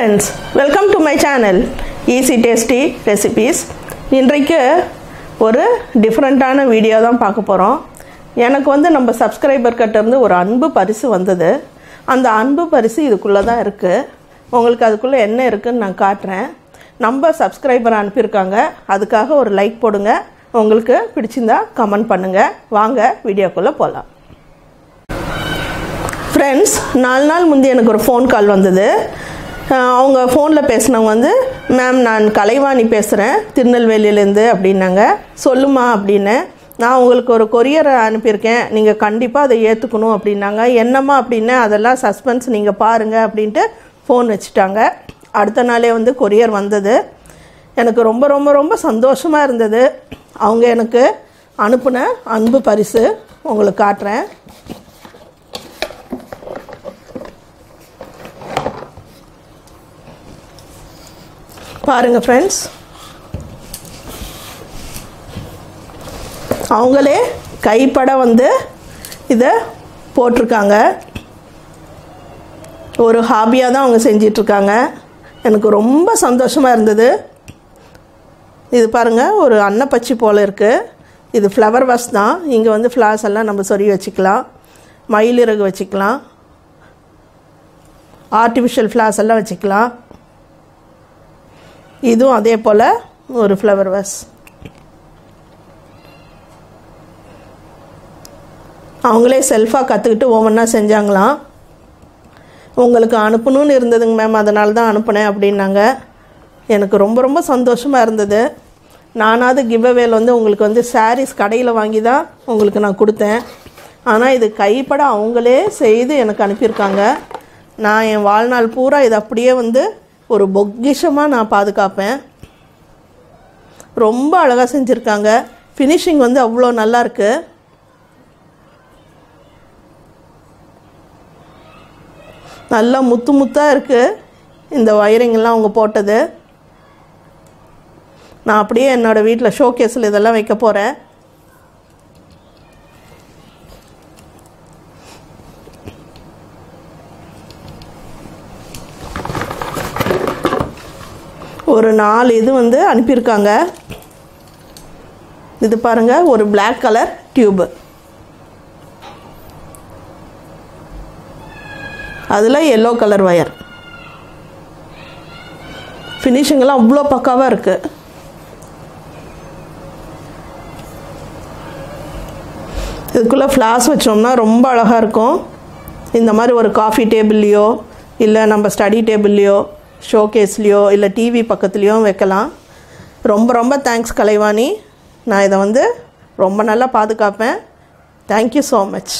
Friends welcome to my channel easy tasty recipes இன்றைக்கு ஒரு டிஃப்ரெண்ட்டான வீடியோ தான் பார்க்க போகிறோம் எனக்கு வந்து நம்ம சப்ஸ்கிரைபர் இருந்து ஒரு அன்பு பரிசு வந்தது. அந்த அன்பு பரிசு இதுக்குள்ளே தான் இருக்குது உங்களுக்கு அதுக்குள்ளே என்ன இருக்குன்னு நான் காட்டுறேன். நம்ம சப்ஸ்கிரைபர் அனுப்பியிருக்காங்க. அதுக்காக ஒரு லைக் போடுங்க. உங்களுக்கு பிடிச்சிருந்தா கமெண்ட் பண்ணுங்கள் வாங்க வீடியோக்குள்ளே போகலாம் ஃப்ரெண்ட்ஸ் நாலு நாள் முந்தி எனக்கு ஒரு ஃபோன் கால் வந்தது. அவங்க ஃபோனில் பேசினவங்க வந்து மேம் நான் கலைவாணி பேசுகிறேன் திருநெல்வேலியிலேருந்து அப்படின்னாங்க. சொல்லுமா அப்படின்னு. நான் உங்களுக்கு ஒரு கொரியரை அனுப்பியிருக்கேன். நீங்கள் கண்டிப்பாக அதை ஏற்றுக்கணும் அப்படின்னாங்க. என்னம்மா அப்படின்னு. அதெல்லாம் சஸ்பென்ஸ் நீங்கள் பாருங்கள் அப்படின்ட்டு ஃபோன் வச்சுட்டாங்க. அடுத்த நாளே வந்து கொரியர் வந்தது. எனக்கு ரொம்ப ரொம்ப ரொம்ப சந்தோஷமாக இருந்தது. அவங்க எனக்கு அனுப்பின அன்பு பரிசு உங்களுக்கு காட்டுறேன். பாருங்க ஃப்ரெண்ட்ஸ் அவங்களே கைப்பட வந்து இதை போட்டிருக்காங்க. ஒரு ஹாபியாக தான் அவங்க செஞ்சிட்ருக்காங்க. எனக்கு ரொம்ப சந்தோஷமாக இருந்தது. இது பாருங்கள் ஒரு அன்னப்பச்சி போல் இருக்குது இது ஃப்ளவர் வாஸ் தான். இங்கே வந்து ஃப்ளார்ஸ் எல்லாம் நம்ம சொருகி வச்சுக்கலாம். மயிலிறகு வச்சுக்கலாம். ஆர்டிஃபிஷியல் ஃப்ளார்ஸ் எல்லாம் வச்சுக்கலாம். இதுவும் அதே போல் ஒரு ஃப்ளவர் வாஸ் அவங்களே செல்ஃபாக கற்றுக்கிட்டு ஒவ்வொன்றா செஞ்சாங்களாம். உங்களுக்கு அனுப்பணும்னு இருந்ததுங்க மேம் அதனால தான் அனுப்புனேன் அப்படின்னாங்க. எனக்கு ரொம்ப ரொம்ப சந்தோஷமாக இருந்தது. நானாவது கிவ்அவேல வந்து உங்களுக்கு வந்து சாரீஸ் கடையில் வாங்கி தான் உங்களுக்கு நான் கொடுத்தேன். ஆனால் இது கைப்பட அவங்களே செய்து எனக்கு அனுப்பியிருக்காங்க. நான் என் வாழ்நாள் பூரா இது அப்படியே வந்து ஒரு பொக்கிஷமாக நான் பாதுகாப்பேன். ரொம்ப அழகாக செஞ்சுருக்காங்க. ஃபினிஷிங் வந்து அவ்வளோ நல்லாயிருக்கு நல்லா முத்து முத்தாக இருக்குது இந்த ஒயரிங்கெல்லாம் அவங்க போட்டது. நான் அப்படியே என்னோடய வீட்டில் ஷோகேஸில் இதெல்லாம் வைக்க போகிறேன் ஒரு நாலு இது வந்து அனுப்பியிருக்காங்க. இது பாருங்கள் ஒரு பிளாக் கலர் டியூபு அதில் எல்லோ கலர் ஒயர் ஃபினிஷிங்கெல்லாம் அவ்வளோ பக்காவாக இருக்குது இதுக்குள்ளே ஃப்ளாஸ் வச்சோம்னா ரொம்ப அழகாக இருக்கும். இந்த மாதிரி ஒரு காஃபி டேபிள்லேயோ இல்லை நம்ம ஸ்டடி டேபிள்லேயோ ஷோகேஸ்லேயோ இல்லை டிவி பக்கத்துலேயோ வைக்கலாம். ரொம்ப ரொம்ப தேங்க்ஸ் கலைவாணி. நான் இதை வந்து ரொம்ப நல்லா பாதுகாப்பேன். Thank you so much